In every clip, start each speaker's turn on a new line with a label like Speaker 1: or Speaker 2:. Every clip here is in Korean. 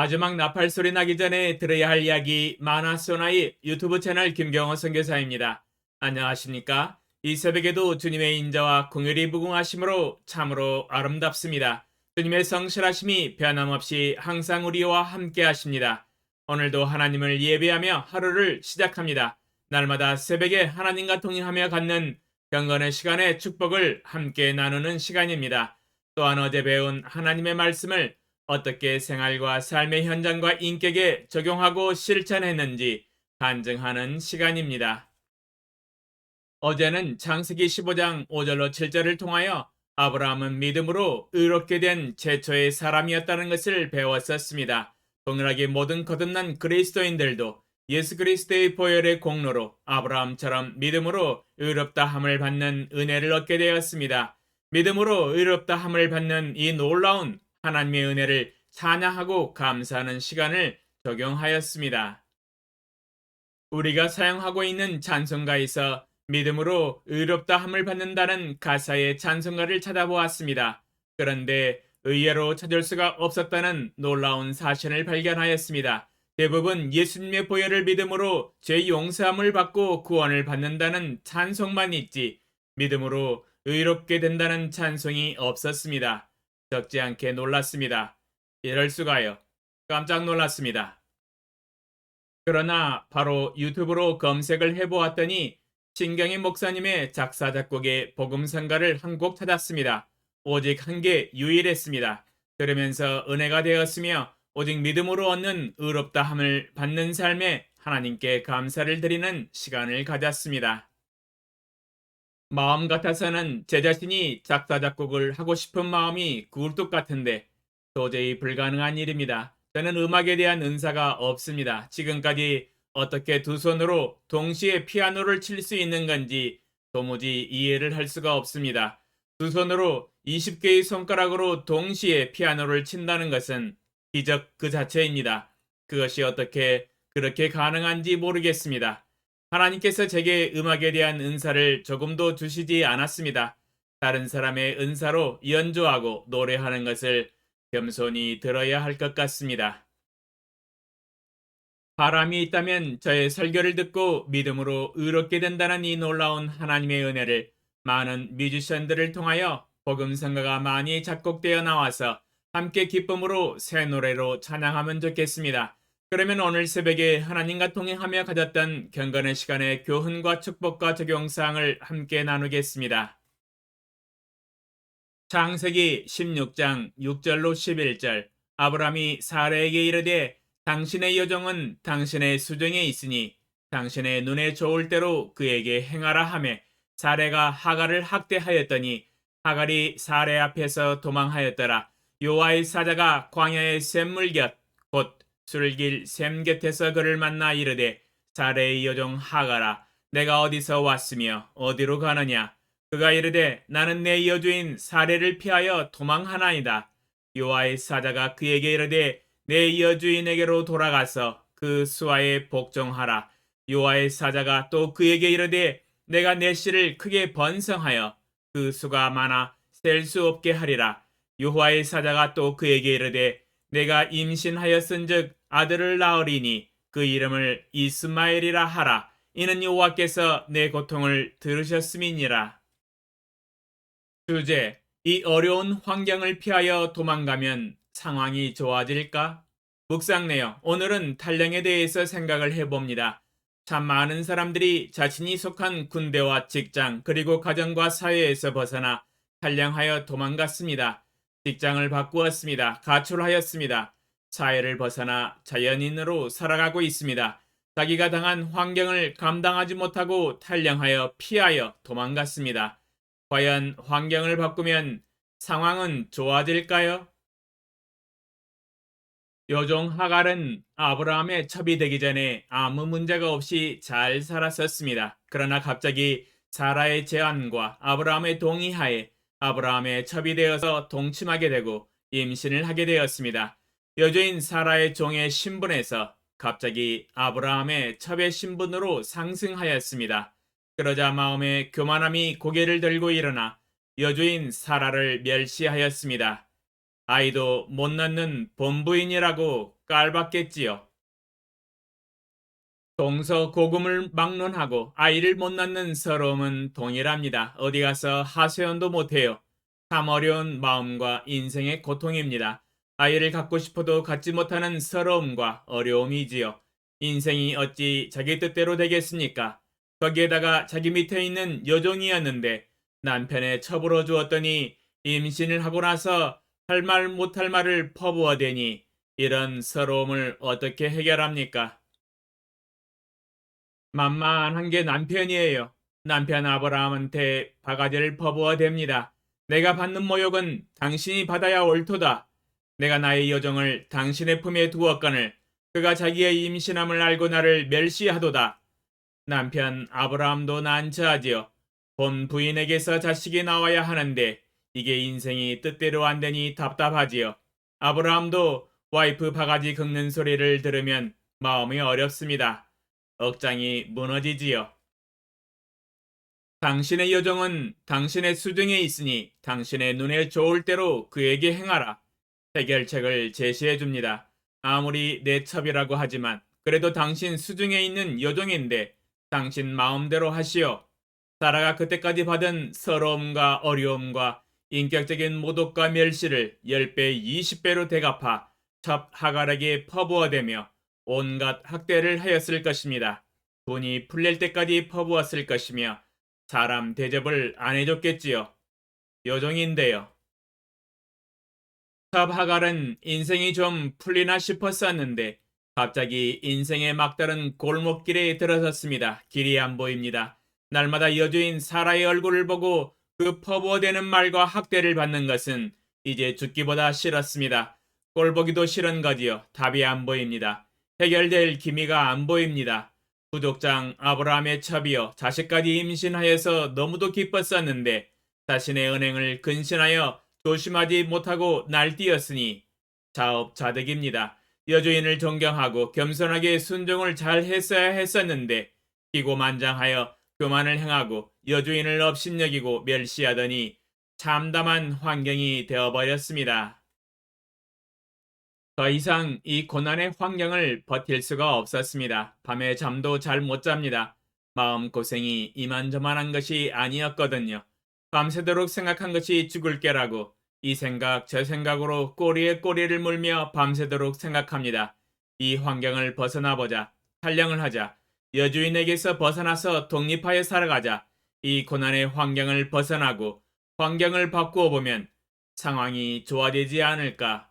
Speaker 1: 마지막 나팔 소리 나기 전에 들어야 할 이야기 마나소나의 유튜브 채널 김경호 선교사입니다. 안녕하십니까? 이 새벽에도 주님의 인자와 궁율이 부궁하심으로 참으로 아름답습니다. 주님의 성실하심이 변함없이 항상 우리와 함께 하십니다. 오늘도 하나님을 예배하며 하루를 시작합니다. 날마다 새벽에 하나님과 동행하며 갖는 경건의 시간의 축복을 함께 나누는 시간입니다. 또한 어제 배운 하나님의 말씀을 어떻게 생활과 삶의 현장과 인격에 적용하고 실천했는지 간증하는 시간입니다. 어제는 창세기 15장 5절로 7절을 통하여 아브라함은 믿음으로 의롭게 된 최초의 사람이었다는 것을 배웠었습니다. 동일하게 모든 거듭난 그리스도인들도 예수 그리스도의 보혈의 공로로 아브라함처럼 믿음으로 의롭다 함을 받는 은혜를 얻게 되었습니다. 믿음으로 의롭다 함을 받는 이 놀라운 하나님의 은혜를 찬양하고 감사하는 시간을 적용하였습니다. 우리가 사용하고 있는 찬송가에서 믿음으로 의롭다 함을 받는다는 가사의 찬송가를 찾아보았습니다. 그런데 의외로 찾을 수가 없었다는 놀라운 사실을 발견하였습니다. 대부분 예수님의 보혈을 믿음으로 죄 용서함을 받고 구원을 받는다는 찬송만 있지 믿음으로 의롭게 된다는 찬송이 없었습니다. 적지 않게 놀랐습니다. 이럴 수가요. 깜짝 놀랐습니다. 그러나 바로 유튜브로 검색을 해보았더니 신경희 목사님의 작사 작곡의 복음성가를 한 곡 찾았습니다. 오직 한 개 유일했습니다. 들으면서 은혜가 되었으며 오직 믿음으로 얻는 의롭다함을 받는 삶에 하나님께 감사를 드리는 시간을 가졌습니다. 마음 같아서는 제 자신이 작사 작곡을 하고 싶은 마음이 굴뚝 같은데 도저히 불가능한 일입니다. 저는 음악에 대한 은사가 없습니다. 지금까지 어떻게 두 손으로 동시에 피아노를 칠 수 있는 건지 도무지 이해를 할 수가 없습니다. 두 손으로 20개의 손가락으로 동시에 피아노를 친다는 것은 기적 그 자체입니다. 그것이 어떻게 그렇게 가능한지 모르겠습니다. 하나님께서 제게 음악에 대한 은사를 조금도 주시지 않았습니다. 다른 사람의 은사로 연주하고 노래하는 것을 겸손히 들어야 할 것 같습니다. 바람이 있다면 저의 설교를 듣고 믿음으로 의롭게 된다는 이 놀라운 하나님의 은혜를 많은 뮤지션들을 통하여 복음 성가가 많이 작곡되어 나와서 함께 기쁨으로 새 노래로 찬양하면 좋겠습니다. 그러면 오늘 새벽에 하나님과 동행하며 가졌던 경건의 시간의 교훈과 축복과 적용사항을 함께 나누겠습니다. 창세기 16장 6절로 11절 아브라함이 사라에게 이르되 당신의 여종은 당신의 수정에 있으니 당신의 눈에 좋을 대로 그에게 행하라 하매 사레가 하갈을 학대하였더니 하갈이 사레 앞에서 도망하였더라 요아의 사자가 광야의 샘물 곁곧 술길 샘 곁에서 그를 만나 이르되 사레의 여종 하가라. 내가 어디서 왔으며 어디로 가느냐? 그가 이르되 나는 내 여주인 사레를 피하여 도망하나이다. 요아의 사자가 그에게 이르되 내 여주인에게로 돌아가서 그 수하에 복종하라. 요아의 사자가 또 그에게 이르되 내가 내 씨를 크게 번성하여 그 수가 많아 셀 수 없게 하리라. 여호와의 사자가 또 그에게 이르되 내가 임신하였은즉 아들을 낳으리니 그 이름을 이스마엘이라 하라 이는 여호와께서 내 고통을 들으셨음이니라 주제 이 어려운 환경을 피하여 도망가면 상황이 좋아질까? 묵상 내용 오늘은 탈령에 대해서 생각을 해봅니다. 참 많은 사람들이 자신이 속한 군대와 직장 그리고 가정과 사회에서 벗어나 탈령하여 도망갔습니다. 직장을 바꾸었습니다. 가출하였습니다. 사회를 벗어나 자연인으로 살아가고 있습니다. 자기가 당한 환경을 감당하지 못하고 탈령하여 피하여 도망갔습니다. 과연 환경을 바꾸면 상황은 좋아질까요? 요종 하갈은 아브라함의 첩이 되기 전에 아무 문제가 없이 잘 살았었습니다. 그러나 갑자기 사라의 제안과 아브라함의 동의하에 아브라함의 첩이 되어서 동침하게 되고 임신을 하게 되었습니다. 여주인 사라의 종의 신분에서 갑자기 아브라함의 첩의 신분으로 상승하였습니다. 그러자 마음에 교만함이 고개를 들고 일어나 여주인 사라를 멸시하였습니다. 아이도 못 낳는 본부인이라고 깔봤겠지요. 동서 고금을 막론하고 아이를 못 낳는 서러움은 동일합니다. 어디 가서 하소연도 못해요. 참 어려운 마음과 인생의 고통입니다. 아이를 갖고 싶어도 갖지 못하는 서러움과 어려움이지요. 인생이 어찌 자기 뜻대로 되겠습니까? 거기에다가 자기 밑에 있는 여종이었는데 남편의 첩으로 주었더니 임신을 하고 나서 할 말 못할 말을 퍼부어대니 이런 서러움을 어떻게 해결합니까? 만만한 게 남편이에요. 남편 아브라함한테 바가지를 퍼부어 댑니다. 내가 받는 모욕은 당신이 받아야 옳도다. 내가 나의 여정을 당신의 품에 두었거늘 그가 자기의 임신함을 알고 나를 멸시하도다. 남편 아브라함도 난처하지요. 본 부인에게서 자식이 나와야 하는데 이게 인생이 뜻대로 안 되니 답답하지요. 아브라함도 와이프 바가지 긁는 소리를 들으면 마음이 어렵습니다. 억장이 무너지지요. 당신의 여정은 당신의 수중에 있으니 당신의 눈에 좋을 대로 그에게 행하라. 해결책을 제시해 줍니다. 아무리 내 첩이라고 하지만 그래도 당신 수중에 있는 여종인데 당신 마음대로 하시오. 사라가 그때까지 받은 서러움과 어려움과 인격적인 모독과 멸시를 10배, 20배로 대갚아 첩 하갈에게 퍼부어대며 온갖 학대를 하였을 것입니다. 돈이 풀릴 때까지 퍼부었을 것이며 사람 대접을 안 해줬겠지요. 여종인데요. 첩 하갈은 인생이 좀 풀리나 싶었었는데 갑자기 인생의 막다른 골목길에 들어섰습니다. 길이 안 보입니다. 날마다 여주인 사라의 얼굴을 보고 그 퍼부어대는 말과 학대를 받는 것은 이제 죽기보다 싫었습니다. 꼴 보기도 싫은 거지요. 답이 안 보입니다. 해결될 기미가 안 보입니다. 부족장 아브라함의 첩이여 자식까지 임신하여서 너무도 기뻤었는데 자신의 은행을 근신하여 조심하지 못하고 날뛰었으니 자업자득입니다. 여주인을 존경하고 겸손하게 순종을 잘 했어야 했었는데 기고만장하여 교만을 행하고 여주인을 업신여기고 멸시하더니 참담한 환경이 되어버렸습니다. 더 이상 이 고난의 환경을 버틸 수가 없었습니다. 밤에 잠도 잘 못 잡니다. 마음고생이 이만저만한 것이 아니었거든요. 밤새도록 생각한 것이 죽을 게라고 이 생각 저 생각으로 꼬리에 꼬리를 물며 밤새도록 생각합니다. 이 환경을 벗어나 보자. 탈령을 하자. 여주인에게서 벗어나서 독립하여 살아가자. 이 고난의 환경을 벗어나고 환경을 바꾸어 보면 상황이 좋아지지 않을까.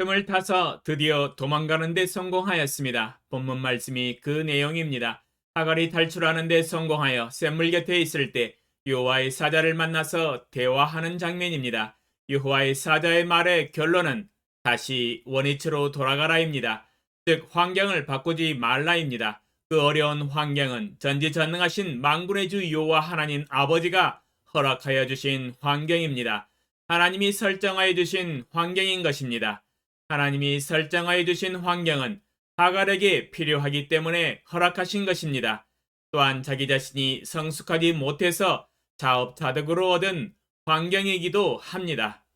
Speaker 1: 틈을 타서 드디어 도망가는 데 성공하였습니다. 본문 말씀이 그 내용입니다. 하갈이 탈출하는 데 성공하여 샘물 곁에 있을 때 여호와의 사자를 만나서 대화하는 장면입니다. 여호와의 사자의 말의 결론은 다시 원위치로 돌아가라입니다. 즉 환경을 바꾸지 말라입니다. 그 어려운 환경은 전지전능하신 만군의 주 여호와 하나님 아버지가 허락하여 주신 환경입니다. 하나님이 설정하여 주신 환경인 것입니다. 하나님이 설정하여 주신 환경은 하갈에게 필요하기 때문에 허락하신 것입니다. 또한 자기 자신이 성숙하지 못해서 자업자득으로 얻은 환경이기도 합니다.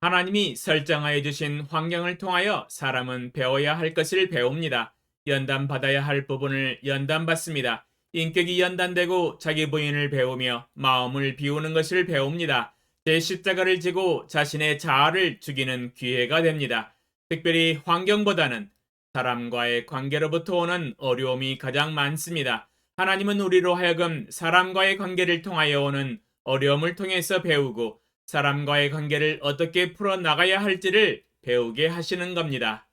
Speaker 1: 하나님이 설정하여 주신 환경을 통하여 사람은 배워야 할 것을 배웁니다. 연단받아야 할 부분을 연단받습니다. 인격이 연단되고 자기 부인을 배우며 마음을 비우는 것을 배웁니다. 제 십자가를 지고 자신의 자아를 죽이는 기회가 됩니다. 특별히 환경보다는 사람과의 관계로부터 오는 어려움이 가장 많습니다. 하나님은 우리로 하여금 사람과의 관계를 통하여 오는 어려움을 통해서 배우고 사람과의 관계를 어떻게 풀어나가야 할지를 배우게 하시는 겁니다.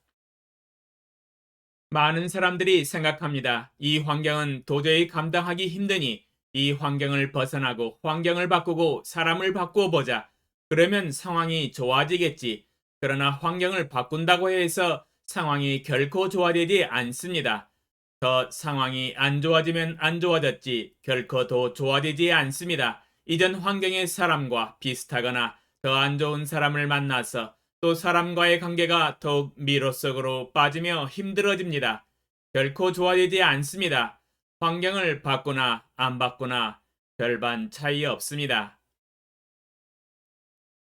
Speaker 1: 많은 사람들이 생각합니다. 이 환경은 도저히 감당하기 힘드니 이 환경을 벗어나고 환경을 바꾸고 사람을 바꾸어 보자. 그러면 상황이 좋아지겠지. 그러나 환경을 바꾼다고 해서 상황이 결코 좋아지지 않습니다. 더 상황이 안 좋아지면 안 좋아졌지 결코 더 좋아지지 않습니다. 이전 환경의 사람과 비슷하거나 더 안 좋은 사람을 만나서 또 사람과의 관계가 더욱 미로 속으로 빠지며 힘들어집니다. 결코 좋아지지 않습니다. 환경을 바꾸나 안 바꾸나 별반 차이 없습니다.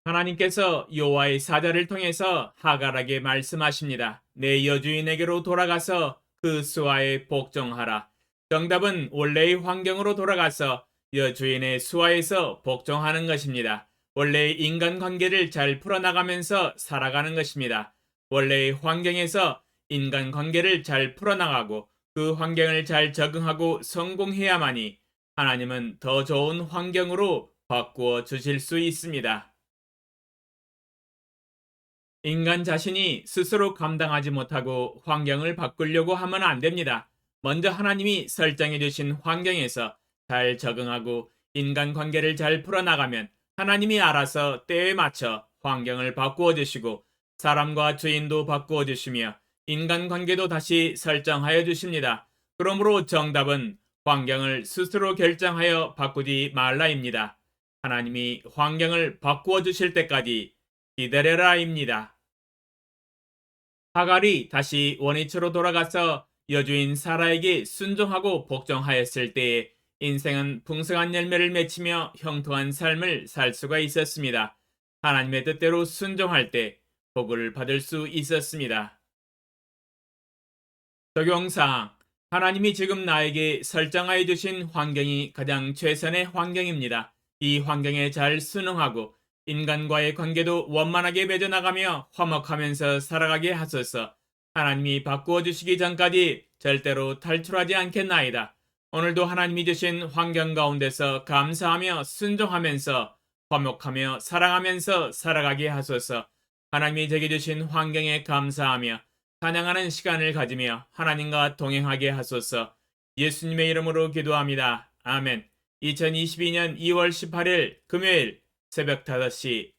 Speaker 1: 하나님께서 요와의 사자를 통해서 하갈에게 말씀하십니다. 내 여주인에게로 돌아가서 그 수하에 복종하라. 정답은 원래의 환경으로 돌아가서 여주인의 수하에서 복종하는 것입니다. 원래의 인간관계를 잘 풀어나가면서 살아가는 것입니다. 원래의 환경에서 인간관계를 잘 풀어나가고 그 환경을 잘 적응하고 성공해야만이 하나님은 더 좋은 환경으로 바꾸어 주실 수 있습니다. 인간 자신이 스스로 감당하지 못하고 환경을 바꾸려고 하면 안 됩니다. 먼저 하나님이 설정해 주신 환경에서 잘 적응하고 인간 관계를 잘 풀어나가면 하나님이 알아서 때에 맞춰 환경을 바꾸어 주시고 사람과 주인도 바꾸어 주시며 인간 관계도 다시 설정하여 주십니다. 그러므로 정답은 환경을 스스로 결정하여 바꾸지 말라입니다. 하나님이 환경을 바꾸어 주실 때까지 기다려라입니다. 하갈이 다시 원위치로 돌아가서 여주인 사라에게 순종하고 복종하였을 때에 인생은 풍성한 열매를 맺히며 형통한 삶을 살 수가 있었습니다. 하나님의 뜻대로 순종할 때 복을 받을 수 있었습니다. 적용사항 하나님이 지금 나에게 설정하여 주신 환경이 가장 최선의 환경입니다. 이 환경에 잘 순응하고 인간과의 관계도 원만하게 맺어나가며 화목하면서 살아가게 하소서. 하나님이 바꾸어 주시기 전까지 절대로 탈출하지 않겠나이다. 오늘도 하나님이 주신 환경 가운데서 감사하며 순종하면서 화목하며 사랑하면서 살아가게 하소서. 하나님이 제게 주신 환경에 감사하며 찬양하는 시간을 가지며 하나님과 동행하게 하소서. 예수님의 이름으로 기도합니다. 아멘. 2022년 2월 18일 금요일 새벽 5시